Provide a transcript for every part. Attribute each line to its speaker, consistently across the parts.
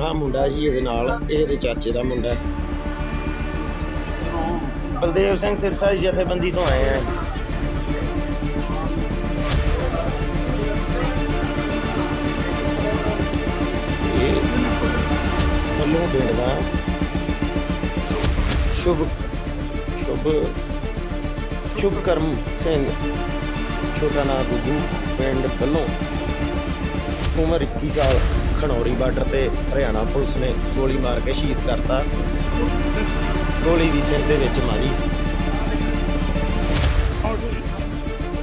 Speaker 1: ਆਹ ਮੁੰਡਾ ਜੀ ਇਹਦੇ ਨਾਲ ਇਹ ਇਹਦੇ ਚਾਚੇ ਦਾ ਮੁੰਡਾ ਹੈ। ਬਲਦੇਵ ਸਿੰਘ ਸਿਰਸਾ ਦੀ ਜਥੇਬੰਦੀ ਤੋਂ ਆਏ ਆ। ਵੱਲੋਂ ਪਿੰਡ ਦਾ ਸ਼ੁਭ ਸ਼ੁਭ ਸ਼ੁਭ ਕਰਮ ਸਿੰਘ ਛੋਟਾ ਨਾਂ ਗੁੱਗੂ ਪਿੰਡ ਵੱਲੋਂ ਉਮਰ 21 ਸਾਲ ਖਣੌਰੀ ਬਾਰਡਰ ਤੇ ਹਰਿਆਣਾ ਪੁਲਿਸ ਨੇ ਗੋਲੀ ਮਾਰ ਕੇ ਸ਼ਹੀਦ ਕਰਤਾ। ਗੋਲੀ ਵੀ ਸਿਰ ਦੇ ਵਿੱਚ ਮਾਰੀ।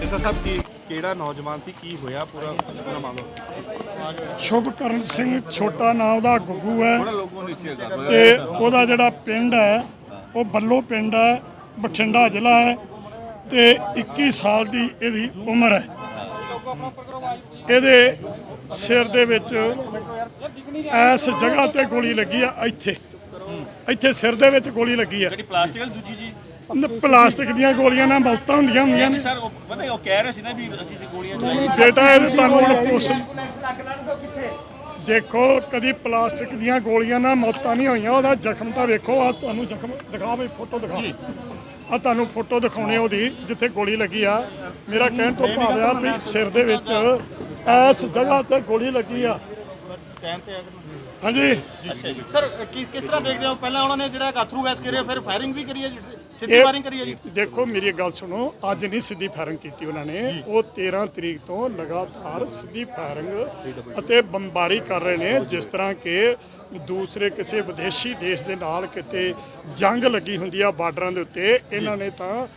Speaker 2: ਐਸਾ ਸਭ ਕੀ ਕਿਹੜਾ ਨੌਜਵਾਨ ਸੀ? ਕੀ ਹੋਇਆ ਪੂਰਾ ਪੂਰਾ ਮਾਮਲਾ?
Speaker 3: ਸ਼ੁਭਕਰਨ ਸਿੰਘ ਛੋਟਾ ਨਾਮ ਦਾ ਗੁੱਗੂ ਹੈ ਤੇ ਉਹਦਾ ਜਿਹੜਾ ਪਿੰਡ ਹੈ ਉਹ ਬੱਲੋ ਪਿੰਡ ਹੈ ਬਠਿੰਡਾ ਜ਼ਿਲ੍ਹਾ ਹੈ ਤੇ 21 ਸਾਲ ਦੀ ਇਹਦੀ ਉਮਰ ਹੈ। ਇਹਦੇ ਸਿਰ ਦੇ ਵਿੱਚ ਐਸ ਜਗ੍ਹਾ ਤੇ ਗੋਲੀ ਲੱਗੀ ਆ ਇੱਥੇ। ਇੱਥੇ ਸਿਰ ਦੇ ਵਿੱਚ ਗੋਲੀ ਲੱਗੀ ਆ।
Speaker 2: ਜਿਹੜੀ ਪਲਾਸਟਿਕ ਵਾਲੀ ਦੂਜੀ ਜੀ।
Speaker 3: ਪਲਾਸਟਿਕ ਦੀਆਂ ਗੋਲੀਆਂ ਨਾਲ ਮੌਤਾਂ ਹੁੰਦੀਆਂ ਹੁੰਦੀਆਂ ਨੇ।
Speaker 2: ਸਰ ਉਹ ਪਤਾ ਉਹ ਕਹਿ ਰਹੇ ਸੀ ਨਾ ਵੀ ਅਸੀਂ ਤੇ ਗੋਲੀਆਂ ਚਲਾਈਆਂ।
Speaker 3: ਬੇਟਾ ਇਹ ਤੁਹਾਨੂੰ ਹੁਣ ਪੁੱਛ ਦੇਖੋ ਕਦੀ ਪਲਾਸਟਿਕ ਦੀਆਂ ਗੋਲੀਆਂ ਨਾਲ ਮੌਤਾਂ ਨਹੀਂ ਹੋਈਆਂ ਉਹਦਾ ਜ਼ਖਮ ਤਾਂ ਵੇਖੋ ਆ ਤੁਹਾਨੂੰ ਜ਼ਖਮ ਦਿਖਾ ਬਈ ਫੋਟੋ ਦਿਖਾ। ਆ ਤੁਹਾਨੂੰ ਫੋਟੋ ਦਿਖਾਉਣੇ ਉਹਦੀ ਜਿੱਥੇ ਗੋਲੀ ਲੱਗੀ ਆ। ਮੇਰਾ ਕਹਿਣ ਤੋਂ ਭਾਵ ਆ ਵੀ ਸਿਰ ਦੇ ਵਿੱਚ ਇਸ ਜਗ੍ਹਾ ਤੇ ਗੋਲੀ ਲੱਗੀ ਆ।
Speaker 2: ਚੈਨ ਤੇ
Speaker 3: ਹਾਂਜੀ।
Speaker 2: ਸਰ ਕਿਸ ਕਿਸ ਤਰ੍ਹਾਂ ਦੇਖਦੇ ਹੋ? ਪਹਿਲਾਂ ਉਹਨਾਂ ਨੇ ਜਿਹੜਾ ਅਥਰੂ ਗੈਸ ਕਰਿਆ ਫਿਰ ਫਾਇਰਿੰਗ ਵੀ ਕਰੀ ਹੈ ਜੀ? ਸਿੱਧੀ ਫਾਇਰਿੰਗ ਕਰੀ ਹੈ ਜੀ?
Speaker 3: ਦੇਖੋ ਮੇਰੀ ਗੱਲ ਸੁਣੋ ਅੱਜ ਨਹੀਂ ਸਿੱਧੀ ਫਾਇਰਿੰਗ ਕੀਤੀ ਉਹਨਾਂ ਨੇ। ਉਹ 13 ਤਰੀਕ ਤੋਂ ਲਗਾਤਾਰ ਸਿੱਧੀ ਫਾਇਰਿੰਗ ਅਤੇ ਬੰਬਾਰੀ ਕਰ ਰਹੇ ਨੇ ਜਿਸ ਤਰ੍ਹਾਂ ਕਿ ਦੂਸਰੇ ਕਿਸੇ ਵਿਦੇਸ਼ੀ ਦੇਸ਼ ਦੇ ਨਾਲ ਕਿਤੇ ਜੰਗ ਲੱਗੀ ਹੁੰਦੀ ਆ ਬਾਰਡਰਾਂ ਦੇ ਉੱਤੇ ਇਹਨਾਂ ਨੇ ਤਾਂ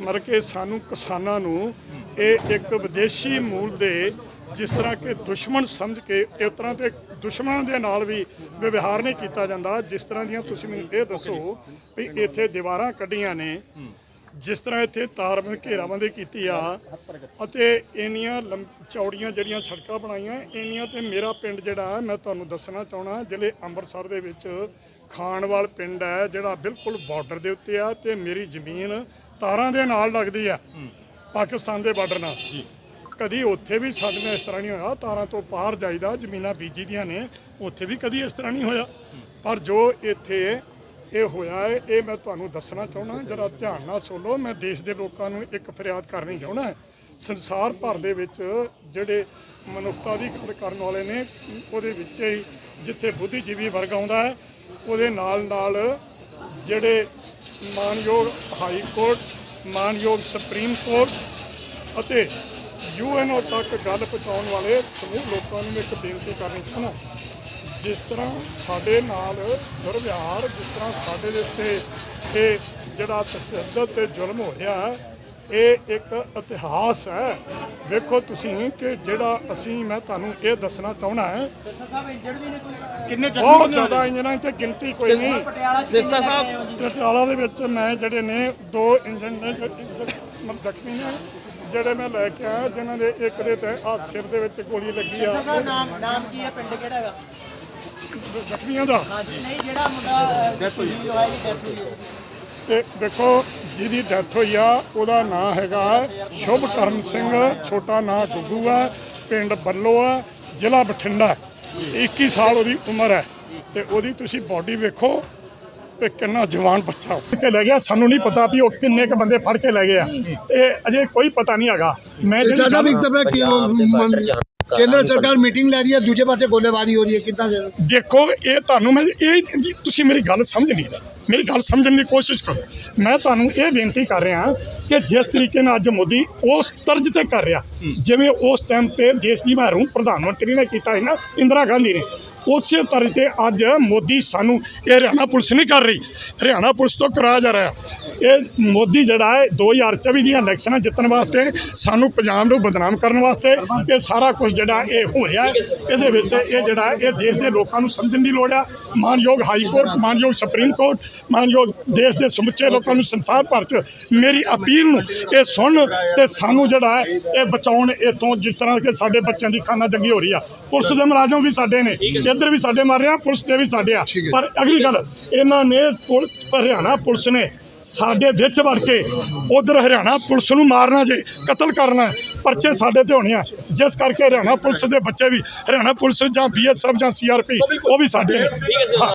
Speaker 3: ਮਰ ਕੇ ਸਾਨੂੰ ਕਿਸਾਨਾਂ ਨੂੰ ਇਹ ਇੱਕ ਵਿਦੇਸ਼ੀ ਮੂਲ ਦੇ ਜਿਸ ਤਰ੍ਹਾਂ ਕਿ ਦੁਸ਼ਮਣ ਸਮਝ ਕੇ, ਇਸ ਤਰ੍ਹਾਂ ਤੇ ਦੁਸ਼ਮਣਾਂ ਦੇ ਨਾਲ ਵੀ ਵਿਵਹਾਰ ਨਹੀਂ ਕੀਤਾ ਜਾਂਦਾ। ਜਿਸ ਤਰ੍ਹਾਂ ਦੀਆਂ ਤੁਸੀਂ ਮੈਨੂੰ ਇਹ ਦੱਸੋ ਵੀ ਇੱਥੇ ਦੀਵਾਰਾਂ ਕੱਢੀਆਂ ਨੇ, ਜਿਸ ਤਰ੍ਹਾਂ ਇੱਥੇ ਤਾਰਬੰਦ ਘੇਰਾਬੰਦੀ ਕੀਤੀ ਆ, ਅਤੇ ਇੰਨੀਆਂ ਲੰਮ- ਚੌੜੀਆਂ ਜਿਹੜੀਆਂ ਸੜਕਾਂ ਬਣਾਈਆਂ, ਇੰਨੀਆਂ ਤੇ ਮੇਰਾ ਪਿੰਡ ਜਿਹੜਾ ਮੈਂ ਤੁਹਾਨੂੰ ਦੱਸਣਾ ਚਾਹਣਾ ਜ਼ਿਲ੍ਹੇ ਅੰਮ੍ਰਿਤਸਰ ਦੇ ਵਿੱਚ ਖਾਨਵਾਲ ਪਿੰਡ ਹੈ, ਜਿਹੜਾ ਬਿਲਕੁਲ ਬਾਰਡਰ ਦੇ ਉੱਤੇ ਆ, ਤੇ ਮੇਰੀ ਜ਼ਮੀਨ ਤਾਰਾਂ ਦੇ ਨਾਲ ਲੱਗਦੀ ਆ, ਪਾਕਿਸਤਾਨ ਦੇ ਬਾਰਡਰ ਨਾਲ। ਕਦੀ ਉੱਥੇ ਵੀ ਸਾਡੇ ਨਾਲ ਇਸ ਤਰ੍ਹਾਂ ਨਹੀਂ ਹੋਇਆ। ਤਾਰਾਂ ਤੋਂ ਪਾਰ ਜਾਈਦਾ, ਜ਼ਮੀਨਾਂ ਬੀਜੀ ਦੀਆਂ ਨੇ, ਉੱਥੇ ਵੀ ਕਦੀ ਇਸ ਤਰ੍ਹਾਂ ਨਹੀਂ ਹੋਇਆ। ਪਰ ਜੋ ਇੱਥੇ ਇਹ ਹੋਇਆ ਹੈ, ਇਹ ਮੈਂ ਤੁਹਾਨੂੰ ਦੱਸਣਾ ਚਾਹੁੰਦਾ ਜਰਾ ਧਿਆਨ ਨਾਲ ਸੁਣੋ, ਮੈਂ ਦੇਸ਼ ਦੇ ਲੋਕਾਂ ਨੂੰ ਇੱਕ ਫਰਿਆਦ ਕਰਨੀ ਚਾਹੁੰਦਾ ਸੰਸਾਰ ਭਰ ਦੇ ਵਿੱਚ ਜਿਹੜੇ ਮਨੁੱਖਤਾ ਦੀ ਗੱਲ ਕਰਨ ਵਾਲੇ ਨੇ, ਉਹਦੇ ਵਿੱਚ ਹੀ ਜਿੱਥੇ ਬੁੱਧੀਜੀਵੀ ਵਰਗ ਆਉਂਦਾ ਹੈ, ਉਹਦੇ ਨਾਲ ਨਾਲ ਜਿਹੜੇ ਮਾਨਯੋਗ ਹਾਈ ਕੋਰਟ, ਮਾਨਯੋਗ ਸੁਪਰੀਮ ਕੋਰਟ ਅਤੇ ਯੂਐਨਓ ਤੱਕ ਗੱਲ ਪਹੁੰਚਾਉਣ ਵਾਲੇ ਸਮੂਹ ਲੋਕਾਂ ਨੂੰ ਇੱਕ ਬੇਨਤੀ ਕਰਨੀ ਚਾਹੁੰਦਾ ਜਿਸ ਤਰ੍ਹਾਂ ਸਾਡੇ ਨਾਲ ਦੁਰਵਿਹਾਰ ਜਿਸ ਤਰ੍ਹਾਂ ਸਾਡੇ ਦੇ ਉੱਤੇ ਇਹ ਜਿਹੜਾ ਤਸ਼ੱਦਦ ਤੇ ਜ਼ੁਲਮ ਹੋ ਰਿਹਾ ਹੈ ਇਹ ਇੱਕ ਇਤਿਹਾਸ ਹੈ। ਵੇਖੋ ਤੁਸੀਂ ਕਿ ਜਿਹੜਾ ਅਸੀਂ ਮੈਂ ਤੁਹਾਨੂੰ ਇਹ ਦੱਸਣਾ ਚਾਹੁੰਦਾ ਹੈ
Speaker 2: ਕਿੰਨੇ
Speaker 3: ਬਹੁਤ
Speaker 2: ਨੇ
Speaker 3: ਜ਼ਿਆਦਾ ਇੰਜਨਾਂ ਤੇ ਗਿਣਤੀ ਕੋਈ ਨਹੀਂ।
Speaker 4: ਸਿਰਸਾ ਸਾਹਿਬ।
Speaker 3: ਪਟਿਆਲਾ ਦੇ ਵਿੱਚ ਮੈਂ ਜਿਹੜੇ ਨੇ ਦੋ ਇੰਜਨ ਨੇ ਜ- ਜ਼ਖਮੀ ਨੇ ਜਿਹੜੇ ਮੈਂ ਲੈ ਕੇ ਆਇਆ ਜਿਨ੍ਹਾਂ ਦੇ ਇੱਕ ਦੇ ਤੇ ਆ ਸਿਰ ਦੇ ਵਿੱਚ ਗੋਲੀ ਲੱਗੀ ਆ।
Speaker 4: ਨਾਮ ਨਾਮ ਕੀ ਹੈ? ਪਿੰਡ ਕਿਹੜਾ ਹੈਗਾ?
Speaker 3: ਜ਼ਖਮੀਆਂ ਦਾ।
Speaker 4: ਨਹੀਂ ਜਿਹੜਾ ਮੁੰਡਾ ਡੈਥ ਹੋਈ। ਹੋਇਆ ਜੀ ਡੈਥ ਹੋਈ ਹੈ।
Speaker 3: ਤੇ ਦੇਖੋ ਜਿਹਦੀ ਡੈਥ ਹੋਈ ਆ ਉਹਦਾ ਨਾਂ ਹੈਗਾ ਸ਼ੁਭਕਰਨ ਸਿੰਘ ਛੋਟਾ ਨਾਂ ਗੁੱਗੂ ਆ ਪਿੰਡ ਬੱਲੋ ਆ ਜ਼ਿਲ੍ਹਾ ਬਠਿੰਡਾ। ਹੈ। 21 ਸਾਲ ਉਹਦੀ ਉਮਰ ਹੈ। ਤੇ ਉਹਦੀ ਤੁਸੀਂ ਬਾਡੀ ਵੇਖੋ ਤੇ ਕਿੰਨਾ ਜਵਾਨ ਬੱਚਾ ਉਹ। ਕੇ ਲੈ ਗਿਆ ਸਾਨੂੰ ਨਹੀਂ ਪਤਾ ਵੀ ਉਹ ਕਿੰਨੇ ਕ ਬੰਦੇ ਫੜ ਕੇ ਲੈ ਗਏ ਆ। ਇਹ ਅਜੇ ਕੋਈ ਪਤਾ ਨਹੀਂ ਹੈਗਾ। ਮੈਂ ਜਿਹੜੀ
Speaker 5: ਵੀ ਤਬਲਾ ਕੀ ਕੇਂਦਰ ਸਰਕਾਰ ਮੀਟਿੰਗ ਲੈ ਰਹੀ ਹੈ ਦੂਜੇ ਪਾਸੇ ਗੋਲੀਬਾਰੀ ਹੋ ਰਹੀ ਹੈ ਕਿੱਦਾਂ ਦੇ
Speaker 3: ਦੇਖੋ ਇਹ ਤੁਹਾਨੂੰ ਮੈਂ ਇਹ ਤੁਸੀਂ ਮੇਰੀ ਗੱਲ ਸਮਝ ਨਹੀਂ ਰਹੇ। ਮੇਰੀ ਗੱਲ ਸਮਝਣ ਦੀ ਕੋਸ਼ਿਸ਼ ਕਰੋ। ਮੈਂ ਤੁਹਾਨੂੰ ਇਹ ਬੇਨਤੀ ਕਰ ਰਿਹਾ ਕਿ ਜਿਸ ਤਰੀਕੇ ਨਾਲ ਅੱਜ ਮੋਦੀ ਉਸ ਤਰਜ ਤੇ ਕਰ ਰਿਹਾ। ਜਿਵੇਂ ਉਸ ਟਾਈਮ ਤੇ ਦੇਸ਼ ਦੀ ਮਹਿਰੂਮ ਪ੍ਰਧਾਨ ਮੰਤਰੀ ਨੇ ਕੀਤਾ ਸੀ ਨਾ ਇੰਦਰਾ ਗਾਂਧੀ ਨੇ। ਉਸੇ ਤਰ੍ਹਾਂ ਤੇ ਅੱਜ ਮੋਦੀ ਸਾਨੂੰ ਇਹ ਹਰਿਆਣਾ ਪੁਲਿਸ ਨਹੀਂ ਕਰ ਰਹੀ। ਹਰਿਆਣਾ ਪੁਲਿਸ ਤੋਂ ਕਰਾਇਆ ਜਾ ਰਿਹਾ। ਇਹ ਮੋਦੀ ਜਿਹੜਾ ਹੈ 2024 ਦੀਆਂ ਇਲੈਕਸ਼ਨਾਂ ਜਿੱਤਣ ਵਾਸਤੇ ਸਾਨੂੰ ਪੰਜਾਬ ਨੂੰ ਬਦਨਾਮ ਕਰਨ ਵਾਸਤੇ ਇਹ ਸਾਰਾ ਕੁਝ ਜਿਹੜਾ ਇਹ ਹੋ ਰਿਹਾ ਹੈ ਇਹਦੇ ਵਿੱਚ ਇਹ ਜਿਹੜਾ ਇਹ ਦੇਸ਼ ਦੇ ਲੋਕਾਂ ਨੂੰ ਸਮਝਣ ਦੀ ਲੋੜ ਆ ਮਾਨਯੋਗ ਹਾਈ ਕੋਰਟ ਮਾਨਯੋਗ ਸੁਪਰੀਮ ਕੋਰਟ ਮਾਨਯੋਗ ਦੇਸ਼ ਦੇ ਸਮੁੱਚੇ ਲੋਕਾਂ ਨੂੰ ਸੰਸਾਰ ਭਰ 'ਚ ਮੇਰੀ ਅਪੀਲ ਨੂੰ ਇਹ ਸੁਣ ਤੇ ਸਾਨੂੰ ਜਿਹੜਾ ਹੈ ਇਹ ਬਚਾਉਣ ਇਥੋਂ ਜਿਸ ਤਰ੍ਹਾਂ ਕਿ ਸਾਡੇ ਬੱਚਿਆਂ ਦੀ ਖਾਨਾ ਜੰਗੀ ਹੋ ਰਹੀ ਆ। ਪੁਲਿਸ ਦੇ ਮੁਲਾਜ਼ਮ ਵੀ ਸਾਡੇ ਨੇ ਇੱਧਰ ਵੀ ਸਾਡੇ ਮਾਰ ਰਿਹਾ ਪੁਲਿਸ ਦੇ ਵੀ ਸਾਡੇ ਆ। ਪਰ ਅਗਲੀ ਗੱਲ ਇਹਨਾਂ ਨੇ ਪੁਲਿਸ ਹਰਿਆਣਾ ਪੁਲਿਸ ਨੇ ਸਾਡੇ ਵਿੱਚ ਵੜ ਕੇ ਉਧਰ ਹਰਿਆਣਾ ਪੁਲਿਸ ਨੂੰ ਮਾਰਨਾ ਜੇ ਕਤਲ ਕਰਨਾ ਹੈ, ਪਰਚੇ ਸਾਡੇ ਤੇ ਹੋਣੇ ਆ। ਜਿਸ ਕਰਕੇ ਹਰਿਆਣਾ ਪੁਲਿਸ ਦੇ ਬੱਚੇ ਵੀ ਹਰਿਆਣਾ ਪੁਲਿਸ ਜਾਂ ਬੀਐਸਐਫ ਜਾਂ ਸੀਆਰਪੀ ਉਹ ਵੀ ਸਾਡੇ ਨੇ। ਹਾਂ।